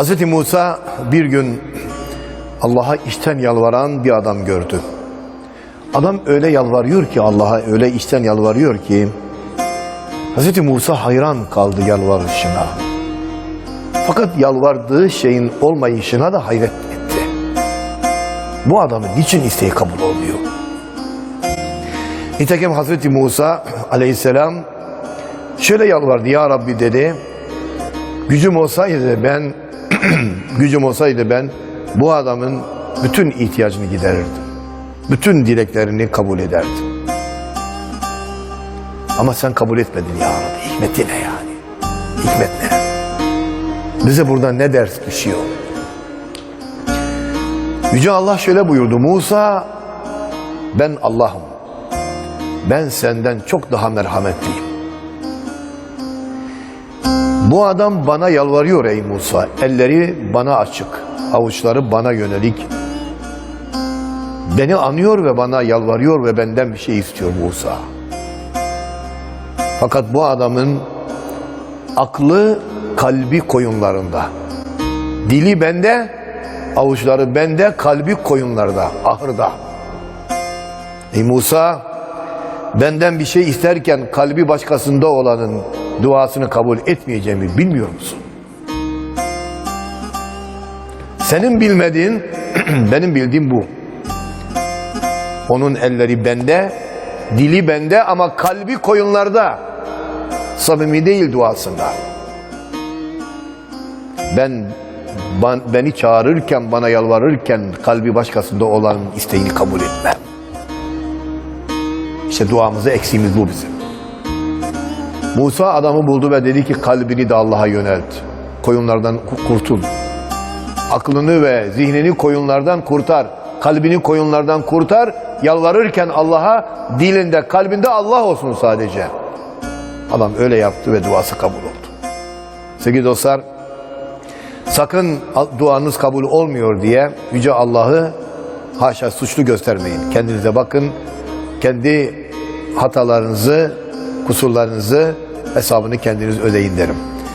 Hz. Musa bir gün Allah'a içten yalvaran bir adam gördü. Adam öyle yalvarıyor ki Allah'a öyle içten yalvarıyor ki Hz. Musa hayran kaldı yalvarışına. Fakat yalvardığı şeyin olmayışına da hayret etti. Bu adamın niçin isteği kabul olmuyor? Nitekim Hazreti Musa aleyhisselam şöyle yalvardı ya Rabbi dedi. Gücüm olsaydı ben gücüm olsaydı ben bu adamın bütün ihtiyacını giderirdim. Bütün dileklerini kabul ederdim. Ama sen kabul etmedin ya Rabbi. Hikmeti ne yani? Hikmet ne? Bize burada ne ders düşüyor? Yüce Allah şöyle buyurdu. Musa ben Allah'ım. Ben senden çok daha merhametliyim. Bu adam bana yalvarıyor ey Musa. Elleri bana açık. Avuçları bana yönelik. Beni anıyor ve bana yalvarıyor ve benden bir şey istiyor Musa. Fakat bu adamın aklı kalbi koyunlarında. Dili bende, avuçları bende, kalbi koyunlarda, ahırda. Ey Musa, benden bir şey isterken kalbi başkasında olanın duasını kabul etmeyeceğimi bilmiyor musun? Senin bilmediğin, benim bildiğim bu. Onun elleri bende, dili bende ama kalbi koyunlarda. Samimi değil duasında. Ben, ban- beni çağırırken, bana yalvarırken kalbi başkasında olan isteğini kabul etmem. İşte duamızı eksiğimiz bu bizim. Musa adamı buldu ve dedi ki kalbini de Allah'a yönelt. Koyunlardan ku- kurtul. Aklını ve zihnini koyunlardan kurtar. Kalbini koyunlardan kurtar. Yalvarırken Allah'a dilinde, kalbinde Allah olsun sadece. Adam öyle yaptı ve duası kabul oldu. Sevgili dostlar, sakın duanız kabul olmuyor diye Yüce Allah'ı haşa suçlu göstermeyin. Kendinize bakın, kendi hatalarınızı, kusurlarınızı hesabını kendiniz ödeyin derim.